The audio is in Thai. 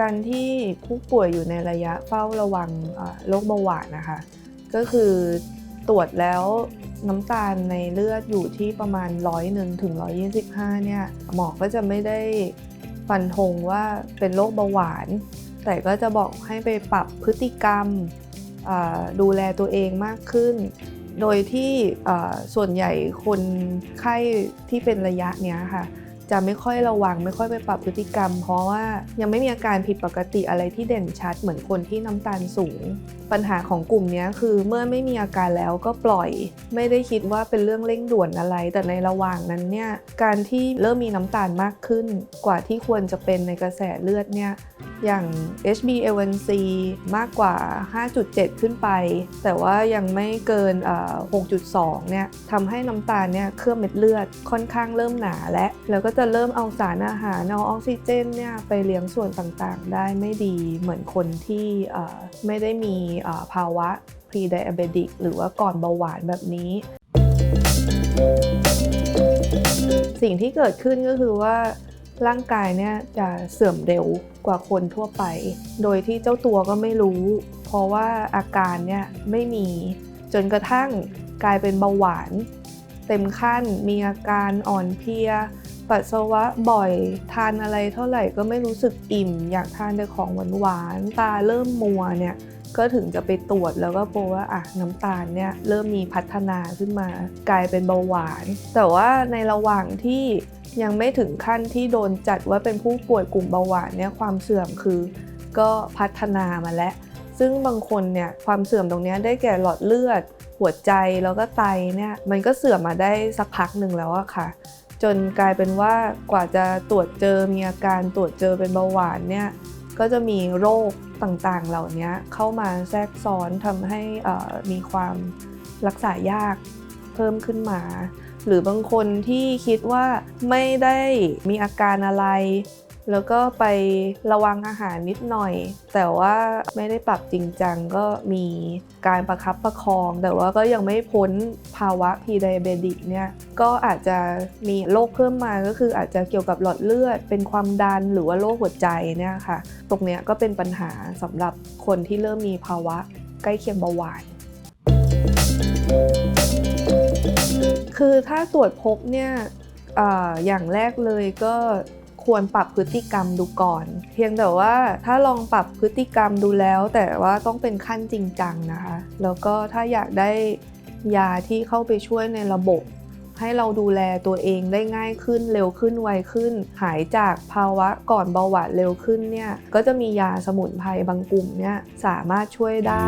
การที่ผู้ป่วยอยู่ในระยะเฝ้าระวังโรคเบาหวานนะคะ ก็คือตรวจแล้วน้ำตาลในเลือดอยู่ที่ประมาณร้อยหนึ่งถึงร้อยี่สิบห้าเนี่ยหมอก็จะไม่ได้ฟันธงว่าเป็นโรคเบาหวาน แต่ก็จะบอกให้ไปปรับพฤติกรรมดูแลตัวเองมากขึ้น โดยที่ส่วนใหญ่คนไข้ที่เป็นระยะเนี้ยค่ะ จะไม่ค่อยระวัง ไม่ค่อยไปปรับพฤติกรรม เพราะว่ายังไม่มีอาการผิดปกติอะไรที่เด่นชัดเหมือนคนที่น้ำตาลสูง ปัญหาของกลุ่มนี้คือเมื่อไม่มีอาการแล้วก็ปล่อย ไม่ได้คิดว่าเป็นเรื่องเร่งด่วนอะไร แต่ในระหว่างนั้นเนี่ยการที่เริ่มมีน้ำตาลมากขึ้น กว่าที่ควรจะเป็นในกระแสเลือดเนี่ย อย่าง HbA1c มากกว่า 5.7 ขึ้นไป แต่ว่ายังไม่เกิน 6.2 เนี่ยทำให้น้ำตาลเนี่ยเคลือบเม็ดเลือดค่อนข้างเริ่มหนาและแล้วก็จะเริ่มเอาสารอาหารเอาออกซิเจนเนี่ยไปเลี้ยงส่วนต่างๆ ได้ไม่ดีเหมือนคนที่ไม่ได้มีภาวะ pre-diabetic หรือว่าก่อนเบาหวานแบบนี้สิ่งที่เกิดขึ้นก็คือว่า ร่างกายเนี่ยจะเสื่อมเร็วกว่าคนทั่วไป โดยที่เจ้าตัวก็ไม่รู้ เพราะว่าอาการเนี่ยไม่มีจนกระทั่งกลายเป็นเบาหวาน เต็มขั้นมีอาการอ่อนเพลีย ปัสสาวะบ่อยทานอะไรเท่าไหร่ก็ไม่รู้สึกอิ่ม อยากทานแต่ของหวานๆตาเริ่มมัวเนี่ยก็ถึงจะไปตรวจแล้วก็พบว่าอะน้ำตาลเนี่ยเริ่มมีพัฒนาขึ้นมากลายเป็นเบาหวาน แต่ว่าในระหว่างที่ ยังไม่ถึงขั้นที่โดนจัดว่าเป็นผู้ป่วยกลุ่มเบาหวานเนี่ยความเสื่อมคือ ก็พัฒนามาแล้ว ซึ่งบางคนเนี่ยความเสื่อมตรงนี้ได้แก่หลอดเลือด หัวใจแล้วก็ไตเนี่ยมันก็เสื่อมมาได้สักพักหนึ่งแล้วอะค่ะ จนกลายเป็นว่ากว่าจะตรวจเจอมีอาการตรวจเจอเป็นเบาหวานเนี่ยก็จะมีโรคต่างๆเหล่านี้เข้ามาแทรกซ้อนทำให้มีความรักษายากเพิ่มขึ้นมา หรือบางคนที่คิดว่าไม่ได้มีอาการอะไร แล้วก็ไประวังอาหารนิดหน่อย แต่ว่าไม่ได้ปรับจริงจังก็มีการประคับประคอง แต่ว่าก็ยังไม่พ้นภาวะพีไดเบดิกเนี่ยก็อาจจะมีโรคเพิ่มมาก็คืออาจจะเกี่ยวกับหลอดเลือด เป็นความดันหรือว่าโรคหัวใจเนี่ยค่ะ ตรงเนี้ยก็เป็นปัญหาสำหรับคนที่เริ่มมีภาวะใกล้เคียงเบาหวาน คือถ้าตรวจพบเนี่ยออย่างแรกเลยก็ควรปรับพฤติกรรมดูก่อน เพียงแต่ว่าถ้าลองปรับพฤติกรรมดูแล้ว แต่ว่าต้องเป็นขั้นจริงจังนะคะ แล้วก็ถ้าอยากได้ยาที่เข้าไปช่วยในระบบ ให้เราดูแลตัวเองได้ง่ายขึ้นเร็วขึ้นไวขึ้น หายจากภาวะก่อนเบาหวานเร็วขึ้นเนี่ยก็จะมียาสมุนไพรบางกลุ่มเนี่ยสามารถช่วยได้